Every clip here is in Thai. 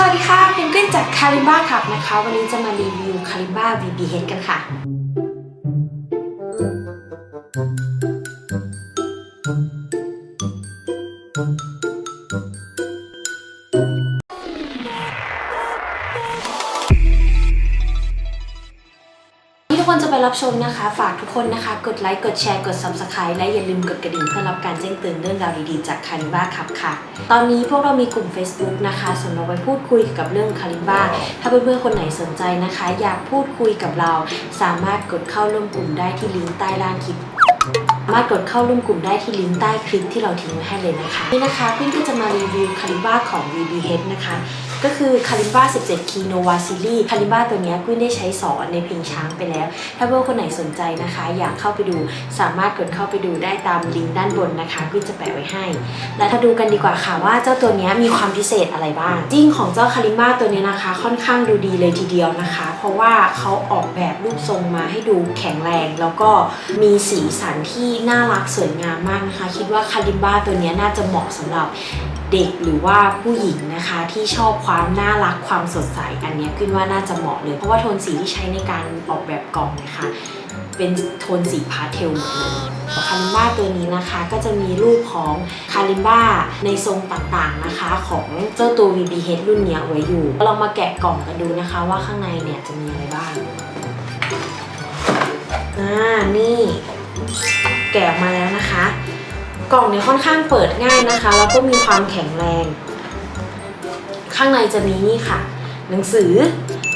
สวัสดีค่ะเพนกวินจากคาริบ้าครับนะคะ วันนี้จะมารีวิวคาริบ้า VBH กันค่ะ กคนจะไปรับชมนะคะ ฝากทุกคนนะคะ กดไลค์ กดแชร์ กด Subscribe และอย่าลืมกดกระดิ่งเพื่อรับการแจ้งเตือนเรื่องราวดีๆ จากคาริบ้าครับค่ะ ตอนนี้พวกเรามีกลุ่ม Facebook นะคะสำหรับไว้พูดคุยกับเรื่องคาริบ้า ถ้าเพื่อนๆคนไหนสนใจนะคะ อยากพูดคุยกับเรา สามารถกดเข้าร่วมกลุ่มได้ที่ลิงก์ใต้ล่างคลิปสามารถกดเข้าร่วมกลุ่มได้ที่ลิงก์ใต้คลิปที่เราทิ้งไว้ให้เลยนะคะ นี่นะคะพี่ก็จะมารีวิวคาริบ้าของ VBH นะคะ ก็คือคาริบ้า17 คีโนวาซิลี่คาริบ้าตัวนี้กุ้ยได้ใช้สอนในเพลงช้างไปแล้ว ถ้าเพื่อนคนไหนสนใจนะคะ อยากเข้าไปดูสามารถกดเข้าไปดูได้ตามลิงก์ด้านบนนะคะกุ้ยจะแปะไว้ให้ และถ้าดูกันดีกว่าค่ะว่าเจ้าตัวนี้มีความพิเศษอะไรบ้างจริงของเจ้าคาริบ้าตัวนี้นะคะ ค่อนข้างดูดีเลยทีเดียวนะคะ เพราะว่าเขาออกแบบรูปทรงมาให้ดูแข็งแรง แล้วก็มีสีสันที่น่ารักสวยงามมากนะคะ คิดว่าคาริบ้าตัวนี้น่าจะเหมาะสำหรับ เด็กหรือว่าผู้หญิงนะคะที่ชอบความน่ารักความสดใสอันนี้ขึ้นว่าน่าจะเหมาะเลย เพราะว่าโทนสีที่ใช้ในการออกแบบกล่องนะคะ เป็นโทนสีพาสเทลหมดเลยคาริมบ้าตัวนี้นะคะก็จะมีรูปของคาริมบ้าในทรงต่างๆนะคะ ของเจ้าตัว VBH รุ่นนี้ไว้อยู่เรามาแกะกล่องกันดูนะคะว่าข้างในเนี่ยจะมีอะไรบ้างอ่านี่แกะมาแล้วนะคะ กล่องเนี่ยค่อนข้างเปิดง่ายนะคะ แล้วก็มีความแข็งแรง ข้างในจะมีนี่ค่ะ หนังสือ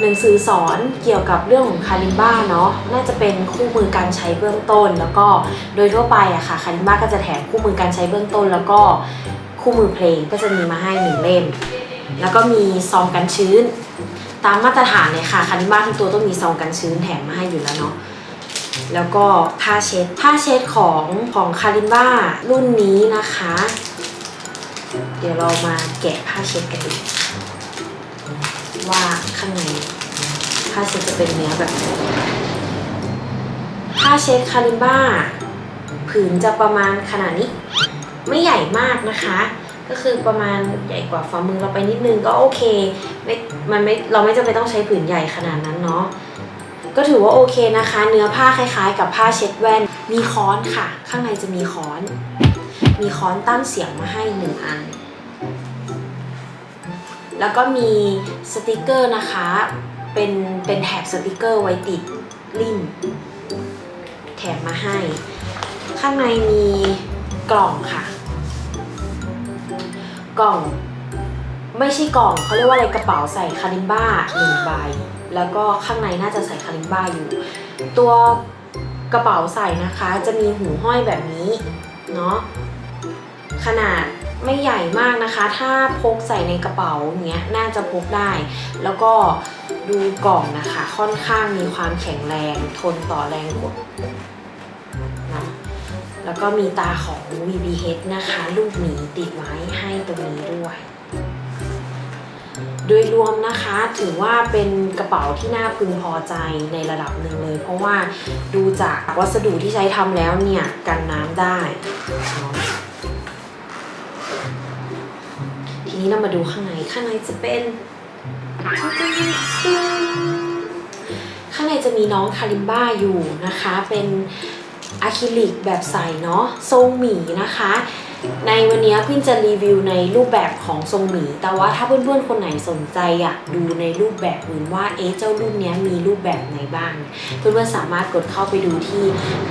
หนังสือสอนเกี่ยวกับเรื่องของคาริมบ้าเนาะน่าจะเป็นคู่มือการใช้เบื้องต้น แล้วก็โดยทั่วไปอะค่ะคาริมบ้าก็จะแถมคู่มือการใช้เบื้องต้น แล้วก็คู่มือเพลงก็จะมีมาให้หนึ่งเล่ม แล้วก็มีซองกันชื้น ตามมาตรฐานเลยค่ะคาริมบ้าทุกตัวต้องมีซองกันชื้นแถมมาให้อยู่แล้วเนาะ แล้วก็ผ้าเช็ดผ้าเช็ดของของคาริบ้ารุ่นนี้นะคะ เดี๋ยวเรามาแกะผ้าเช็ดกันดูว่าข้างในผ้าเช็ดจะเป็นเนื้อแบบไหนผ้าเช็ดคาริบ้าผืนจะประมาณขนาดนี้ ไม่ใหญ่มากนะคะ ก็คือประมาณใหญ่กว่าฝ่ามือเราไปนิดนึงก็โอเคไม่มันไม่เราไม่จำเป็นต้องใช้ผืนใหญ่ขนาดนั้นเนาะ ก็ถือว่าโอเคนะคะ เนื้อผ้าคล้ายๆ กับผ้าเช็ดแว่น มีค้อนค่ะ ข้างในจะมีค้อน มีค้อนตั้งเสียงมาให้หนึ่งอัน แล้วก็มีสติกเกอร์นะคะ เป็นเป็นแถบสติกเกอร์ไว้ติดริ่มแถมมาให้ ข้างในมีกล่องค่ะ กล่อง ไม่ใช่กล่องเขาเรียกว่าอะไรกระเป๋าใส่คาริมบ้าหนึ่งใบ แล้วก็ข้างในน่าจะใส่คาริมบ้าอยู่ ตัวกระเป๋าใส่นะคะจะมีหูห้อยแบบนี้เนาะขนาดไม่ใหญ่มากนะคะ ถ้าพกใส่ในกระเป๋าอย่างเงี้ยน่าจะพกได้ แล้วก็ดูกล่องนะคะ ค่อนข้างมีความแข็งแรงทนต่อแรงกดนะแล้วก็มีตาของ VBH นะคะ ลูกหมีติดไว้ให้ตรงนี้ด้วย โดยรวมนะคะถือว่าเป็นกระเป๋าที่น่าพึงพอใจในระดับหนึ่งเลย เพราะว่าดูจากวัสดุที่ใช้ทำแล้วเนี่ยกันน้ำได้ ทีนี้เรามาดูข้างในข้างในจะเป็นข้างในจะมีน้องคาริมบ้าอยู่นะคะ เป็นอะคริลิกแบบใสเนาะทรงหมีนะคะ ในวันนี้พินจะรีวิวในรูปแบบของทรงหมีแต่ว่าถ้าเพื่อนๆคนไหนสนใจอยากดูในรูปแบบอื่นว่าเอ๊ะเจ้ารุ่นนี้มีรูปแบบไหนบ้าง เพื่อนๆสามารถกดเข้าไปดูที่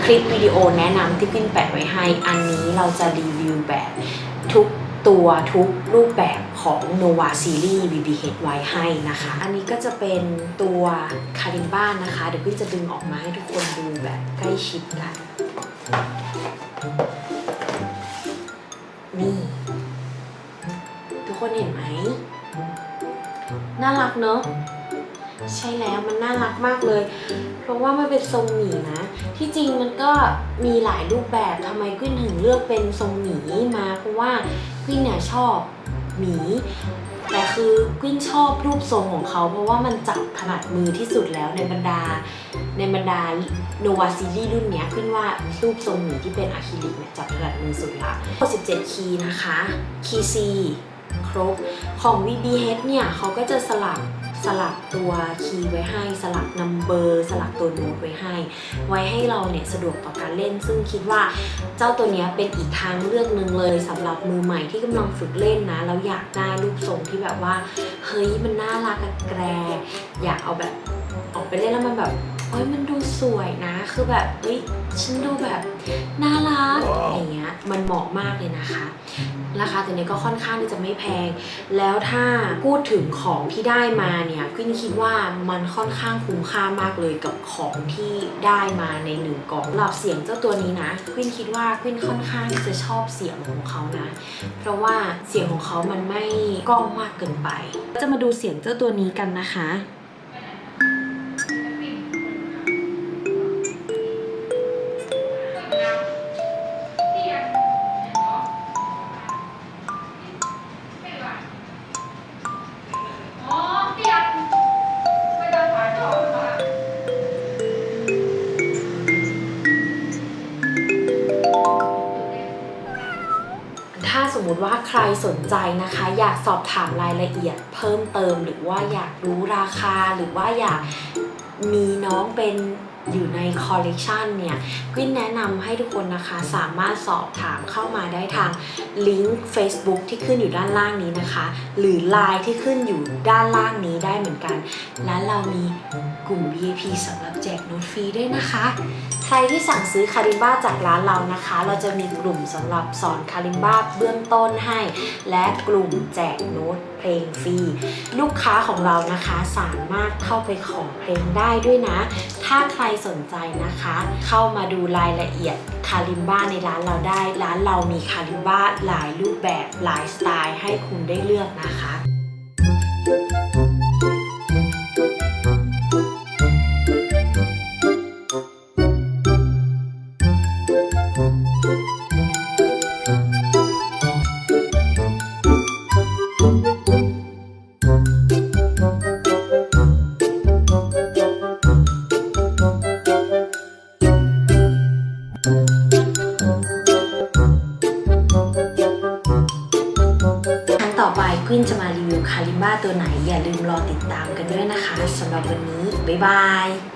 คลิปวิดีโอแนะนำที่พินแปะไว้ให้ อันนี้เราจะรีวิวแบบทุกตัวทุกรูปแบบของ Nova Series VBH ไว้ให้นะคะ อันนี้ก็จะเป็นตัวคาริมบ้านนะคะ เดี๋ยวพี่จะดึงออกมาให้ทุกคนดูแบบใกล้ชิดกัน คนเห็นไหม น่ารักเนอะใช่แล้วมันน่ารักมากเลย เพราะว่ามันเป็นทรงหมีนะ ที่จริงมันก็มีหลายรูปแบบทำไมกุ้นถึงเลือกเป็นทรงหมีมา เพราะว่ากุ้นเนี่ยชอบหมี แต่คือกุ้นชอบรูปทรงของเขา เพราะว่ามันจับถนัดมือที่สุดแล้วในบรรดา ในบรรดาโนวาซีรีรุ่นเนี้ยขึ้นว่ารูปทรงหมีที่เป็นอะคริลิกเนี่ยจับถนัดมือสุดละ17คีย์นะคะคีย์ C ครบ ของ VBH เนี่ยเขาก็จะสลับสลับตัวคีย์ไว้ให้ สลับนัมเบอร์สลับตัวโน้ตไว้ให้ ไว้ให้เราเนี่ยสะดวกต่อการเล่น ซึ่งคิดว่าเจ้าตัวเนี้ยเป็นอีกทางเลือกหนึ่งเลยสำหรับมือใหม่ที่กำลังฝึกเล่นนะแล้วอยากได้รูปทรงที่แบบว่า เฮ้ยมันน่ารักอะแกรอยากเอาแบบออกไปเล่นแล้วมันแบบ เฮ้ยมันดูสวยนะ คือแบบเฮ้ยฉันดูแบบน่ารักอย่างเงี้ยมันเหมาะมากเลยนะคะ ราคาตัวนี้ก็ค่อนข้างที่จะไม่แพง แล้วถ้าพูดถึงของที่ได้มาเนี่ยกวินคิดว่ามันค่อนข้างคุ้มค่ามากเลยกับของที่ได้มาในหนึ่งกล่องสำหรับเสียงเจ้าตัวนี้นะกวินคิดว่ากวินค่อนข้างที่จะชอบเสียงของเขานะ เพราะว่าเสียงของเขามันไม่ก้องมากเกินไป จะมาดูเสียงเจ้าตัวนี้กันนะคะ ถ้าสมมุติว่าใครสนใจนะคะ อยากสอบถามรายละเอียดเพิ่มเติม หรือว่าอยากรู้ราคาหรือว่าอยากมีน้องเป็น อยู่ในคอลเลกชันเนี่ยกวินแนะนำให้ทุกคนนะคะสามารถสอบถามเข้ามาได้ทางลิงก์ Facebook ที่ขึ้นอยู่ด้านล่างนี้นะคะ หรือ Line ที่ขึ้นอยู่ด้านล่างนี้ได้เหมือนกัน และเรามีกลุ่ม VIP สำหรับแจกโน้ตฟรีด้วยนะคะ ใครที่สั่งซื้อคาริมบ้าจากร้านเรานะคะ เราจะมีกลุ่มสำหรับสอนคาริมบ้าเบื้องต้นให้ และกลุ่มแจกโน้ตเพลงฟรี ลูกค้าของเรานะคะสามารถเข้าไปขอเพลงได้ด้วยนะ ถ้าใครสนใจนะคะ เข้ามาดูรายละเอียดคาริมบ้าในร้านเราได้ ร้านเรามีคาริมบ้าหลายรูปแบบหลายสไตล์ให้คุณได้เลือกนะคะ วินจะมารีวิวคาริมบ้าตัวไหน อย่าลืมรอติดตามกันด้วยนะคะสำหรับวันนี้ บ๊ายบาย